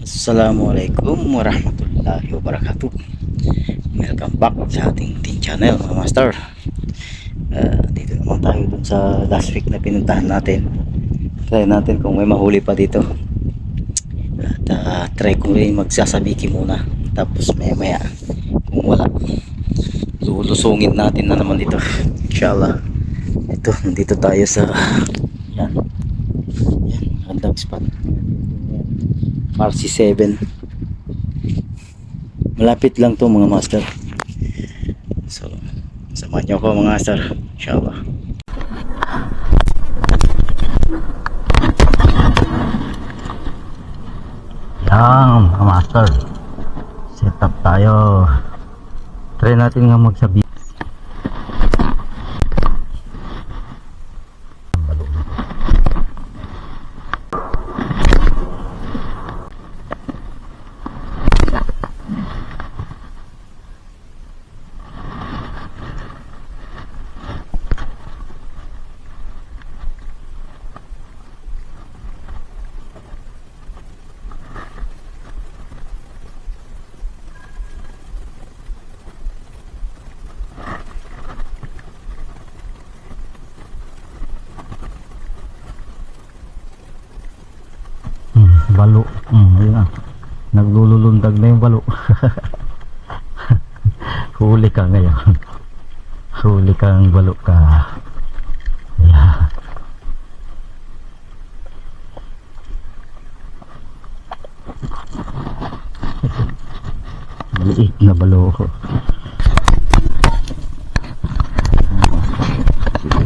Assalamualaikum warahmatullahi wabarakatuh. Welcome back sa ating teen channel mga master. Uh, Dito naman tayo dun sa last week na pinuntahan natin. Try natin kung may mahuli pa dito. At uh, try ko rin magsasabiki muna. Tapos maya maya kung wala Lulusungin natin na naman dito. Inshallah. Ito, nandito tayo sa Yan. Yan, magandang spot RC7 malapit lang to mga master. So samahan nyo ako mga master. Inshallah. Yan mga master. Set up tayo. Try natin nga magsabi Hmm, balo. Hmm, ayun na. Naglululundag na yung balo. Huli ka ngayon. Huli kang balo ka. Yeah. Maliit na balo.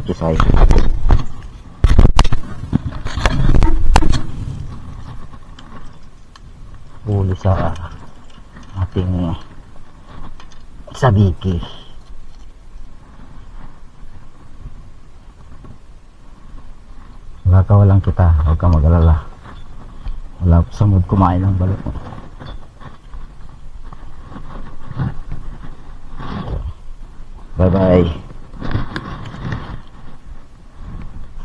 Kisay. huli sa ating sabiki Nakakawalan kita, huwag kang mag-alala. Wala sa mood kumain ng balot. Bye bye.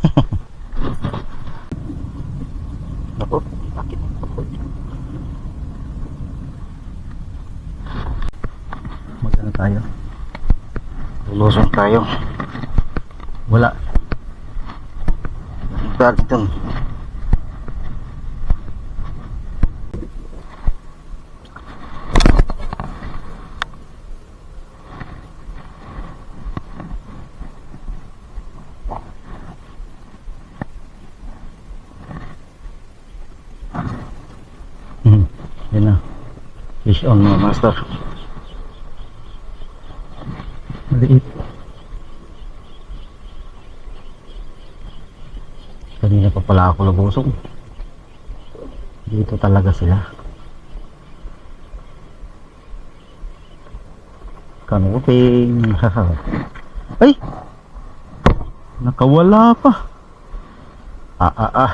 Ako, bakit ako? Magano tayo? Lulusong tayo. Wala. Barton. Hmm, yun na. Fish on mga master. Maliit. Kanina pa pala ako lubusong. Dito talaga sila. Kanuping. Ay! Nakawala pa. Ah, ah, ah.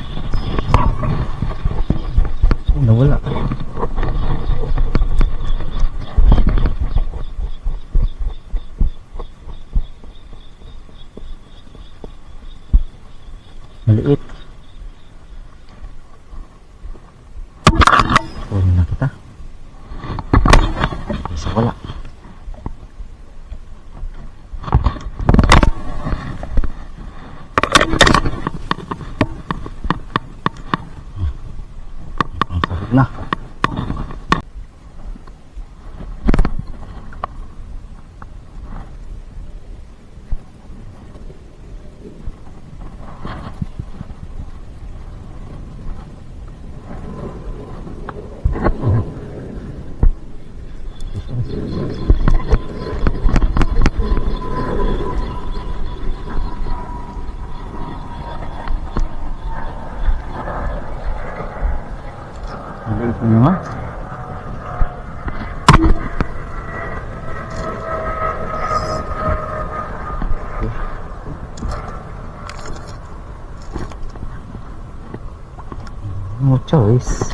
No choice.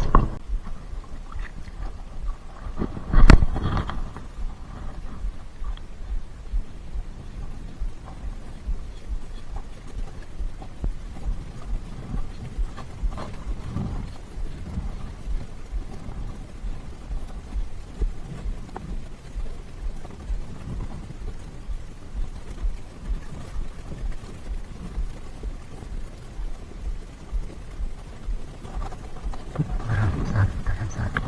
Maraming sakit tayo sa atin.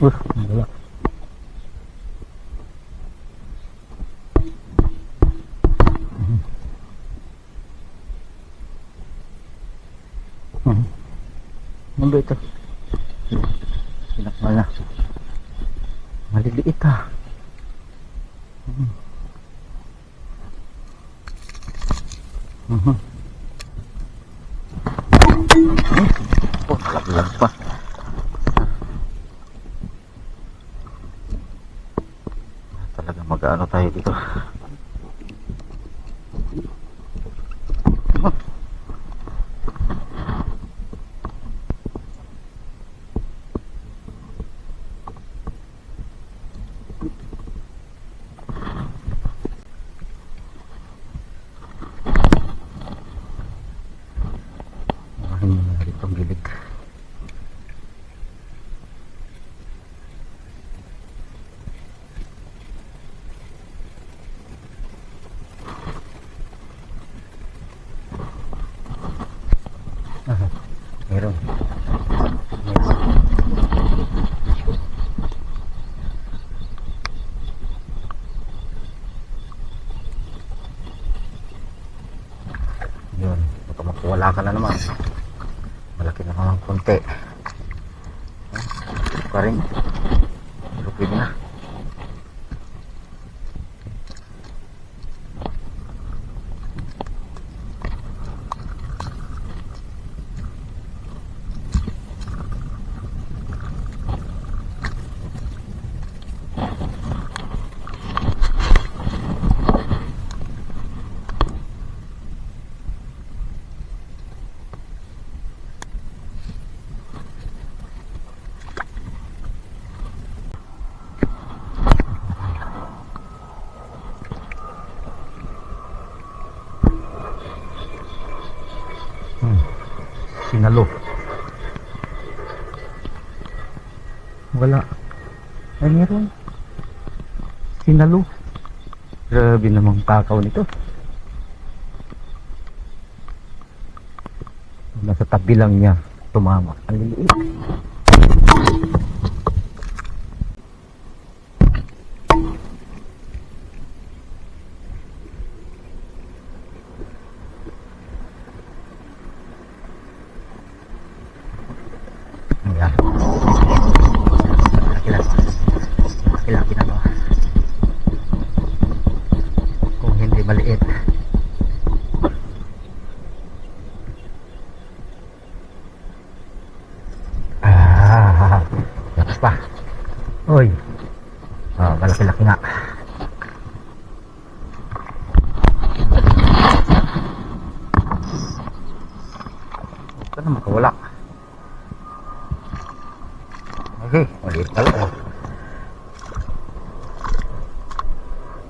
Uh, ang dala. Mhm. Ba ito? Pinakmal na. Maliliit ah. Mhm. Mhm. Oh, pa. Talaga mag-ano tayo dito. Baka na naman. Malaki na naman konti. 40. Ay, meron. Sinalo. Grabe namang takaw nito. Nasa tabi lang niya tumama. Ang liliit. Ayan. Laki lang. Laki lang ginagawa. Kung hindi maliit. Ah, lakas pa. Uy. Ah, malaki-laki nga. Ka na makawala. Okay, maliit pala. Oh.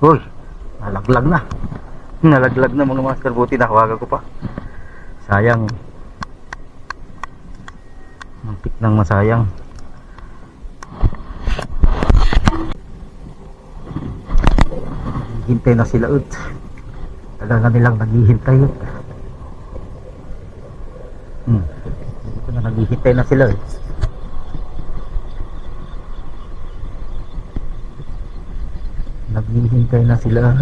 Uy, nalaglag na. Nalaglag na mga master. Buti nahawagan ko pa. Sayang. Mantik nang masayang. Hintay na sila ut. Talaga nilang naghihintay ut. Hmm. Dito na naghihintay na sila ut. Naghihintay na sila.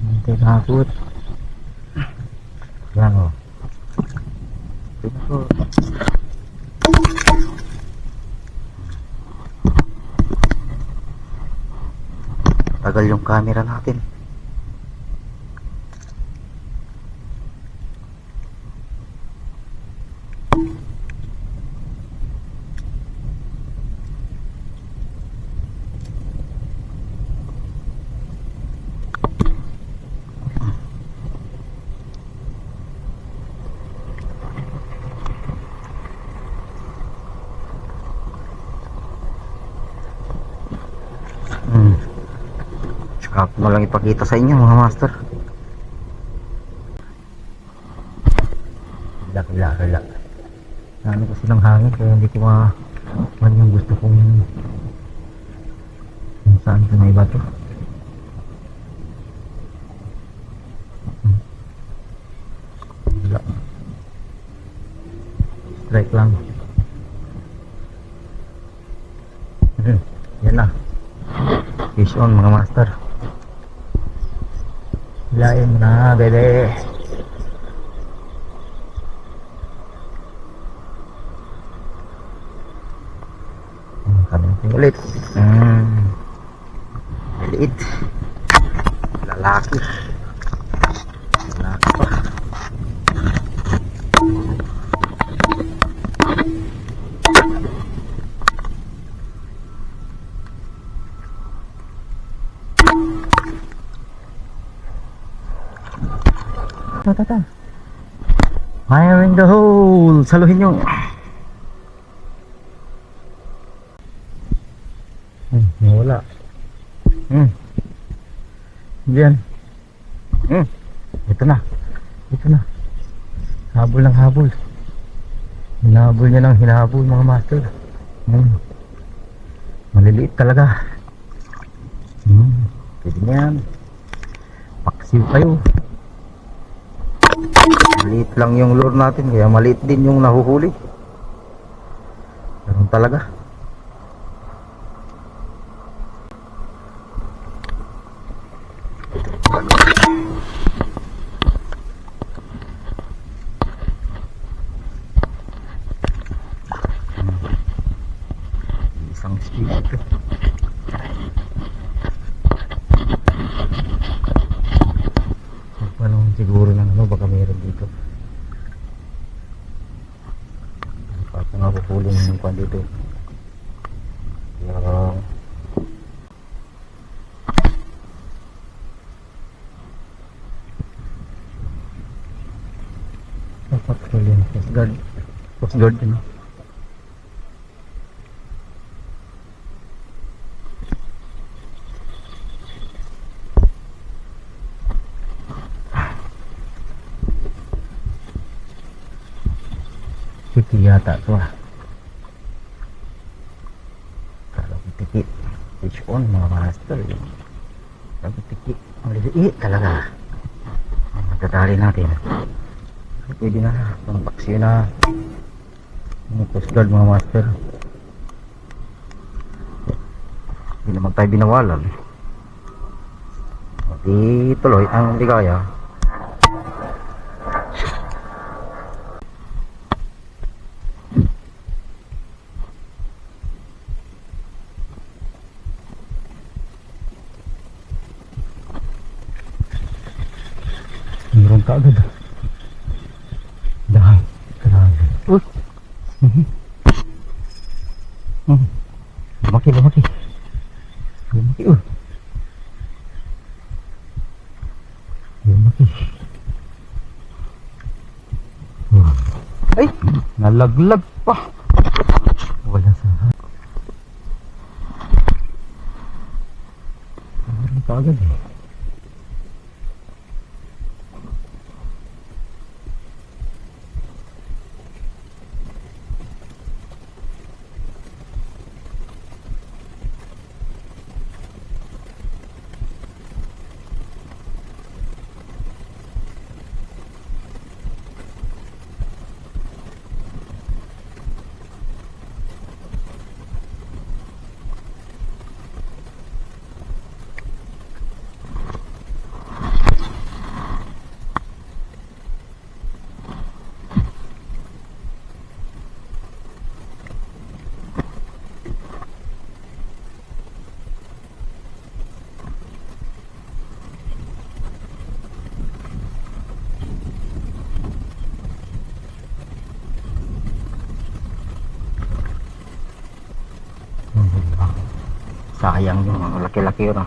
Hintay na ako. Yan o. Tingnan ko. Tagal yung camera natin. Hmm. Ko na lang ipakita sa inyo mga master. Relax, relax. Ano kasi ng hangin kaya hindi ko ma man yung gusto kong kung saan ko na iba to. Strike lang. Hmm. Yan na. Fish on mga master. Hilain mo na, bebe. Kamiting ulit. Maliit. Lalaki. Lalaki Ta ta ta. Fire in the hole. Saluhin nyo. Hmm, nawala. Hmm. Diyan. Hmm. Ito na. Ito na. Habol ng habol. Hinahabol niya ng hinahabol mga master. Hmm. Maliliit talaga. Hmm. Pwede niyan. Paksiw kayo. Maliit lang yung lure natin kaya maliit din yung nahuhuli. Ganun talaga. Hmm. Isang speed ito. Magpanong siguro ng ano, baka meron dito. Baka nga pupulong yung kwan dito. Kaya, dapat yun. Coast Guard. Coast Guard din. Tiki yata to ah. Kalau tiki switch on mga master. Kalau tiki ang liliit talaga. Ang Matadali natin. Pwede na. Pang paksiyo na. Ang coast guard mga master. Hindi naman tayo binawalan. Di tuloy ang ligaya. Meron ka agad. Dahil. Grabe. Uy. Mhm. Mhm. Lumaki, lumaki. Lumaki, uy. Lumaki. Oh. Ay! Nalaglag pa. Sayang mga laki-laki yun ah.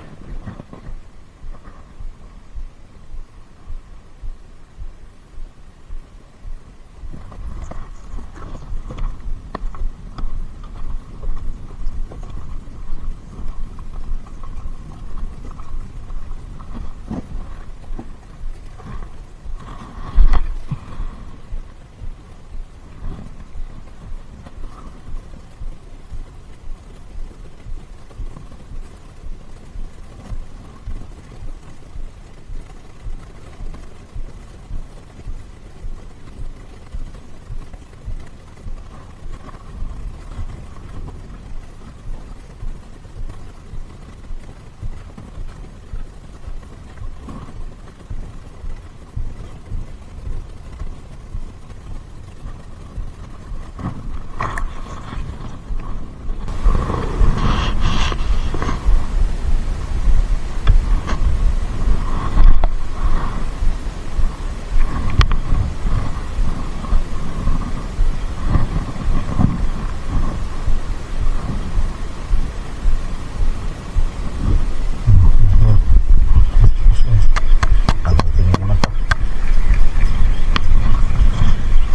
Tapos tingin naman to.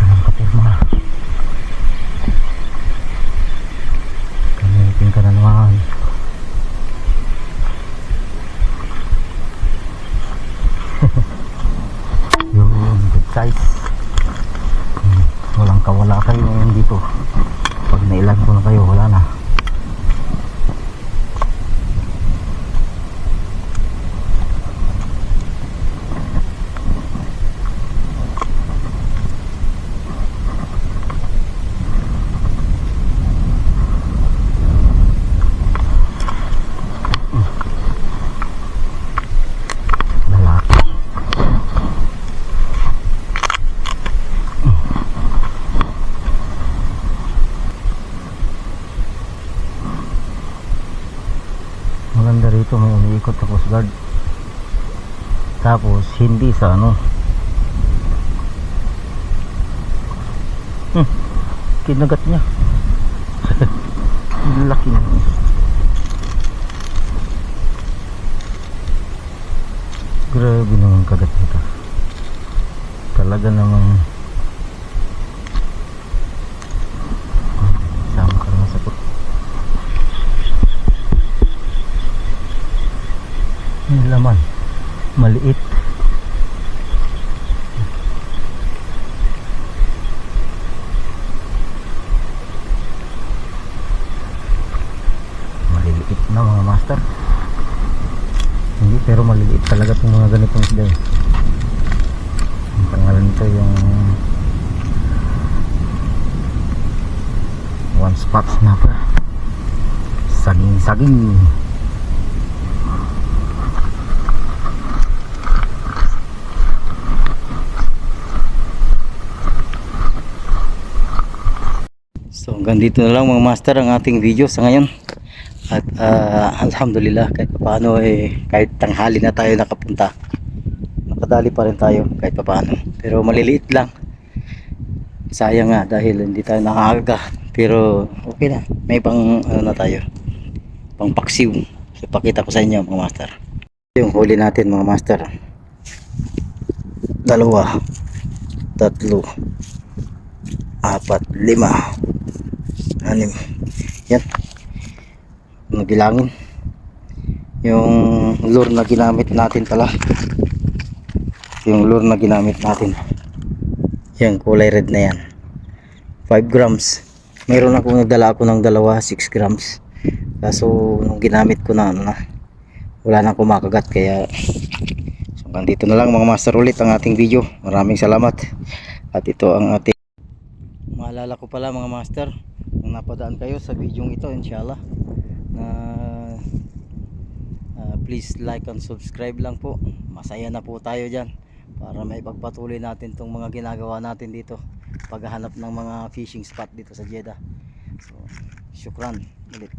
Tanong ka pirma. Gamitin ka na naman. Yun, good size. Hmm, walang kawala kayo ngayon dito. Pag nailan ko na kayo, wala na. Lalaki. Rito may umiikot na Coast Guard. Tapos hindi sa ano. Hmm, kinagat niya. Laki niya. Grabe naman kagat nito. Talaga namang sama ka naman sa put. May laman. Maliit. Maliliit na mga master. Hindi, pero maliliit talaga itong mga ganitong isda eh. Ang pangalan nito yung one spot snapper. Saging-saging. So hanggang dito na lang mga master ang ating video sa ngayon. At ah, alhamdulillah kahit paano eh kahit tanghali na tayo nakapunta. Nakadali pa rin tayo kahit paano. Pero maliliit lang. Sayang nga dahil hindi tayo nakakaga. Pero okay na. May pang ano na tayo. Pang paksiw. So pakita ko sa inyo mga master. Yung huli natin mga master. Dalawa. Tatlo. Apat. Lima. Anim. Yan. Nagilangin. Yung lure na ginamit natin pala. Yung lure na ginamit natin. Yung kulay red na yan. 5 grams. Meron ako nagdala ako ng dalawa 6 grams. Kaso nung ginamit ko na ano na wala nang kumakagat. Kaya so dito na lang mga master ulit ang ating video. Maraming salamat. At ito ang ating maalala ko pala mga master napadaan kayo sa video ito inshallah. Na ah, please like and subscribe lang po. Masaya na po tayo dyan para may pagpatuloy natin tong mga ginagawa natin dito. Paghahanap ng mga fishing spot dito sa Jeddah. So syukran ulit